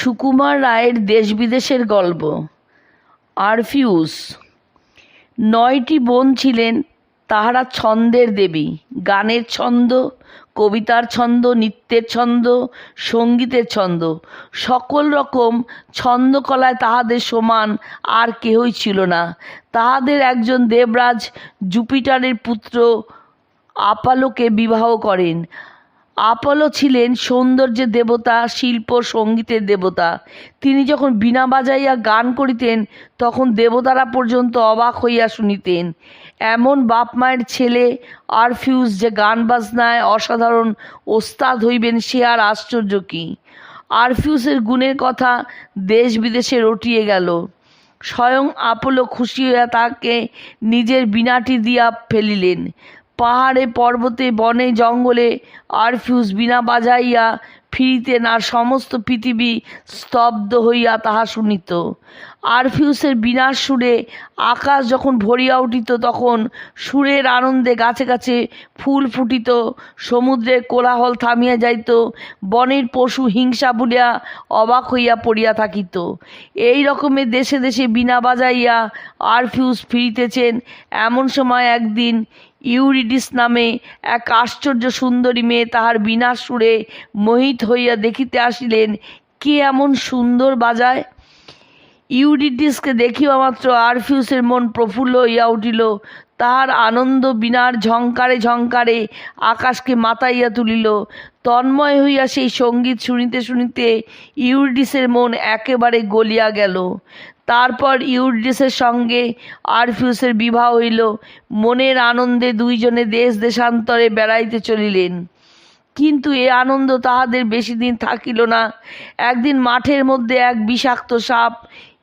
সুকুমার রায়ের দেশ বিদেশের গল্প। আরফিউস নয়টি বোন ছিলেন তাহারা ছন্দের দেবী। গানের ছন্দ, কবিতার ছন্দ, নৃত্যের ছন্দ, সঙ্গীতের ছন্দ। সকল রকম ছন্দকলায় তাহাদের সমান আর কেহই ছিল না। তাহাদের একজন দেবরাজ জুপিটারের পুত্র আপালোকে বিবাহ করেন। আপলো ছিলেন সৌন্দর্যের দেবতা, শিল্প, সঙ্গীতের দেবতা। তিনি যখন বীণা বাজাইয়া গান করিতেন, তখন দেবতারা পর্যন্ত অবাক হইয়া শুনিতেন। এমন বাপ মায়ের ছেলে, আরফিউজ যে গান বাজনায় অসাধারণ ওস্তাদ হইবেন, সে আর আশ্চর্য কি? আরফিউসের গুণের কথা দেশ বিদেশে রটিয়ে গেল। স্বয়ং আপলো খুশি হইয়া তাহাকে নিজের বীণাটি দিয়া ফেলিলেন। পাহাড়ে, পর্বতে, বনে, জঙ্গলে আরফিউস বীণা বাজাইয়া ফিরিতেন আর সমস্ত পৃথিবী স্তব্ধ হইয়া তাহা শুনিত আরফিউসের বীণার সুরে আকাশ যখন ভরিয়া উঠিত, তখন সুরের আনন্দে গাছে গাছে ফুল ফুটিত সমুদ্রের কোলাহল থামিয়া যাইত, বনের পশু হিংসা বলিয়া অবাক হইয়া পড়িয়া থাকিত। এই রকমের দেশে দেশে বীণা বাজাইয়া আরফিউস ফিরিতেছেন, এমন সময় একদিন ইউরিডিস নামে এক আশ্চর্য সুন্দরী মেয়ে তাহার বিনা সুরে মোহিত হইয়া দেখিতে আসিলেন, কে এমন সুন্দর বাজায়? ইউরিডিসকে দেখিবা মাত্র আরফিউসের মন প্রফুল্ল হইয়া উঠিল। তাহার আনন্দ বিনার ঝঙ্কারে ঝঙ্কারে আকাশকে মাতাইয়া তুলিল। তন্ময় হইয়া সেই সংগীত শুনিতে শুনিতে ইউরিডিসের মন একেবারে গলিয়া গেল। তারপর ইউডিসের সঙ্গে আরফিউসের বিবাহ হইল। মনের আনন্দে দুইজনে দেশ দেশান্তরে বেড়াইতে চলিলেন। কিন্তু এ আনন্দ তাহাদের বেশি দিন থাকিল না। একদিন মাঠের মধ্যে এক বিষাক্ত সাপ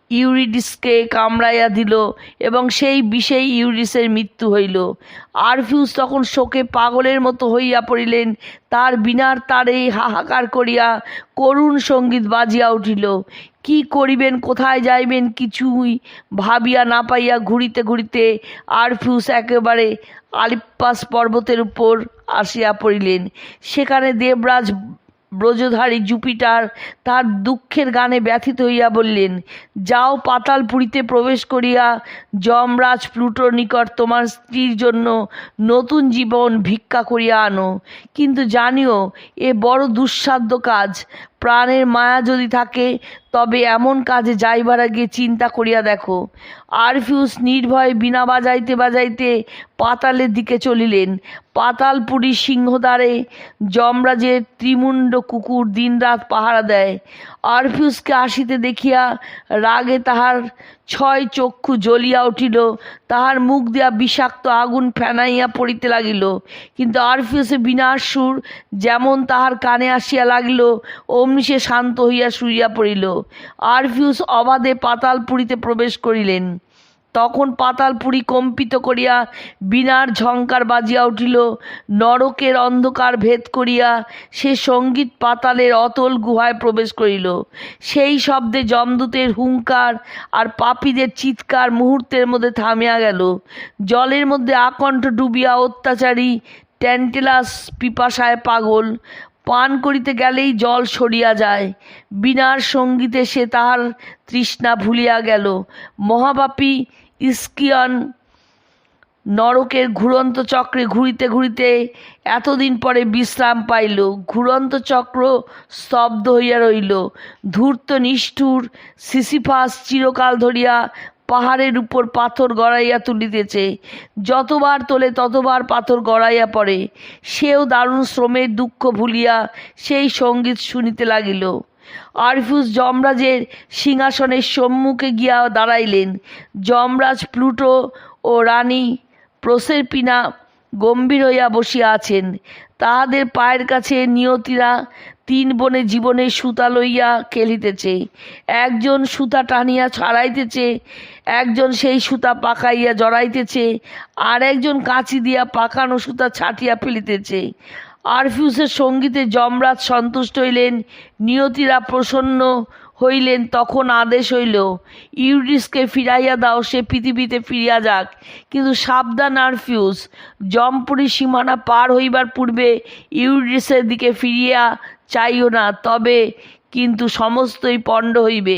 ইউরিডিসকে কামড়াইয়া দিল এবং সেই বিষেই ইউরিডিসের মৃত্যু হইল। আরফিউস তখন শোকে পাগলের মতো হইয়া পড়িলেন। তার বিনার তারে হাহাকার করিয়া করুণ সংগীত বাজিয়া উঠিল। কি করিবেন, কোথায় যাইবেন কিছুই ভাবিয়া না পাইয়া ঘুরিতে ঘুরিতে আরফিউস একেবারে আলিপ্পাস পর্বতের উপর আসিয়া পড়িলেন। সেখানে দেবরাজ ব্রজধারী জুপিটার তার দুঃখের গানে ব্যথিত হইয়া বললেন, যাও পাতাল পুরীতে প্রবেশ করিয়া যমরাজ প্লুটোর নিকট তোমার স্ত্রীর জন্য নতুন জীবন ভিক্ষা করিয়া আনো। কিন্তু জানিও, এ বড় দুঃসাধ্য কাজ। প্রাণের মায়া যদি থাকে, তবে এমন কাজে যাইবার আগে চিন্তা করিয়া দেখো। আরফিউস নির্ভয়ে বিনা বাজাইতে বাজাইতে পাতালের দিকে চলিলেন। পাতালপুরী সিংহদ্বারে যমরাজের ত্রিমুণ্ড কুকুর দিনরাত পাহারা দেয়। আরফিউসকে আসিতে দেখিয়া রাগে তাহার ছয় চক্ষু জ্বলিয়া উঠিল, তাহার মুখ দিয়া বিষাক্ত আগুন ফেনাইয়া পড়িতে লাগিল। কিন্তু আরফিউসে বিনাশ সুর যেমন তাহার কানে আসিয়া লাগিল, অমনি সে শান্ত হইয়া শুইয়া পড়িল। আরফিউস অবাধে পাতাল পুরীতে প্রবেশ করিলেন। তখন পাতালপুরী কম্পিত করিয়া বিনার ঝঙ্কার বাজিয়া উঠিল, নরকের অন্ধকার ভেদ করিয়া সে সংগীত পাতালের অতল গুহায় প্রবেশ করিল। সেই শব্দে যমদূতের হুঙ্কার আর পাপীদের চিৎকার মুহূর্তের মধ্যে থামিয়া গেল। জলের মধ্যে আকণ্ঠ ডুবিয়া অত্যাচারী ট্যান্টেলাস পিপাসায় পাগল। পান করিতে গেলেই জল সরিয়া যায়। বিনার সঙ্গীতে সে তাহার তৃষ্ণা ভুলিয়া গেল। মহাবাপী ইস্কিয়ন নরকের ঘুরন্ত চক্রে ঘুরিতে ঘুরিতে এতদিন পরে বিশ্রাম পাইল। ঘুরন্ত চক্র স্তব্ধ হইয়া রইল। ধূর্ত নিষ্ঠুর সিসিফাস চিরকাল ধরিয়া পাহাড়ের উপর পাথর গড়াইয়া তুলিতেছে। যতবার তোলে ততবার পাথর গড়াইয়া পড়ে। সেও দারুণ শ্রমের দুঃখ ভুলিয়া সেই সংগীত শুনিতে লাগিল। আরফিউস যমরাজের সিংহাসনের সম্মুখে গিয়া দাঁড়াইলেন। যমরাজ প্লুটো ও রানী প্রসেরপিনা গম্ভীর হইয়া বসিয়া আছেন। তাহাদের পায়ের কাছে নিয়তিরা তিন বনে জীবনে সুতা লইয়া খেলিতেছে। একজন সুতা টানিয়া ছাড়াইতেছে, একজন সেই সুতা পাকাইয়া জড়াইতেছে, আর একজন কাঁচি দিয়া পাকানো সুতা ছাটিয়া ফেলিতেছে। আরফিউসের সঙ্গীতে যমরাজ সন্তুষ্ট হইলেন, নিয়তিরা প্রসন্ন হইলেন, তখন আদেশ হইল ইউডিসকে ফিরাইয়া দাও, সে পৃথিবীতে ফিরিয়া যাক। কিন্তু সাবধান আরফিউস জমপুরি সীমানা পার হইবার পূর্বে ইউডিসের দিকে ফিরিয়া চাইও না, তবে কিন্তু সমস্তই পণ্ড হইবে।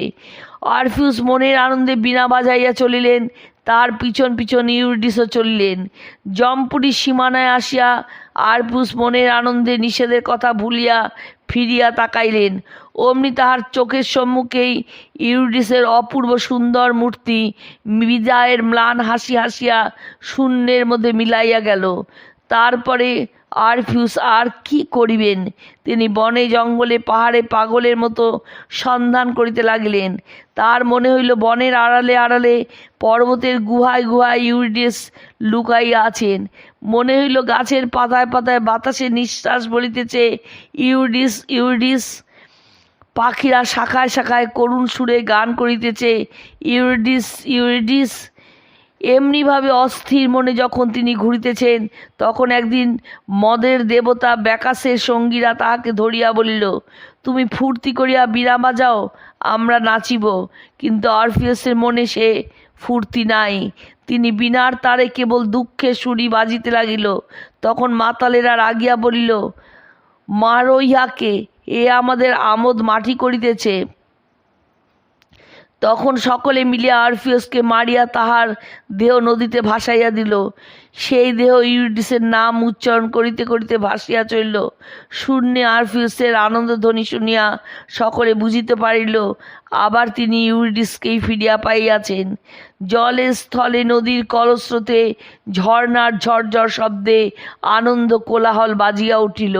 আরফিউস মনের আনন্দে বিনা বাজাইয়া চলিলেন, তার পিছন পিছন ইউডিসও চলিলেন। জমপুরি সীমানায় আসিয়া আরফিউস মনের আনন্দে নিষেধের কথা ভুলিয়া ফিরিয়া তাকাইলেন। অমনি তাহার চোখের সম্মুখেই ইউডিসের অপূর্ব সুন্দর মূর্তি বিদায়ের ম্লান হাসি হাসিয়া শূন্যের মধ্যে মিলাইয়া গেল। তারপরে আরফিউস আর কি করিবেন? তিনি বনে জঙ্গলে, পাহাড়ে পাগলের মতো সন্ধান করিতে লাগিলেন। তার মনে হইল বনের আড়ালে আড়ালে পর্বতের গুহায় গুহায় ইউডিস লুকাইয়া আছেন। মনে হইল গাছের পাতায় পাতায় বাতাসে নিঃশ্বাস বলিতেছে, ইউডিস ইউডিস। পাখিরা শাখায় শাখায় করুণ সুরে গান করিতেছে, ইউডিস ইউডিস। এমনিভাবে অস্থির মনে যখন তিনি ঘুরিতেছেন, তখন একদিন মদের দেবতা ব্যাকাশের সঙ্গীরা তাহাকে ধরিয়া বলিল, তুমি ফুর্তি করিয়া বীণা বাজাও, আমরা নাচিব। কিন্তু অরফিয়াসের মনে সে ফুর্তি নাই। তিনি বিনার তারে কেবল দুঃখে সুরি বাজিতে লাগিল। তখন মাতালেরা রাগিয়া বলিল মারো ইহাকে এ আমাদের আমোদ মাটি করিতেছে। তখন সকলে মিলিয়া আরফিয়সকে মারিয়া তাহার দেহ নদীতে ভাসাইয়া দিল। সেই দেহ ইউডিসের নাম উচ্চারণ করিতে করিতে ভাসিয়া চলিল। শূন্যে আরফিউসের আনন্দধ্বনি শুনিয়া সকলে বুঝিতে পারিল, আবার তিনি ইউডিসকেই ফিরিয়া পাইয়াছেন। জলে, স্থলে, নদীর কলস্রোতে ঝর্ণার ঝরঝর শব্দে আনন্দ কোলাহল বাজিয়া উঠিল।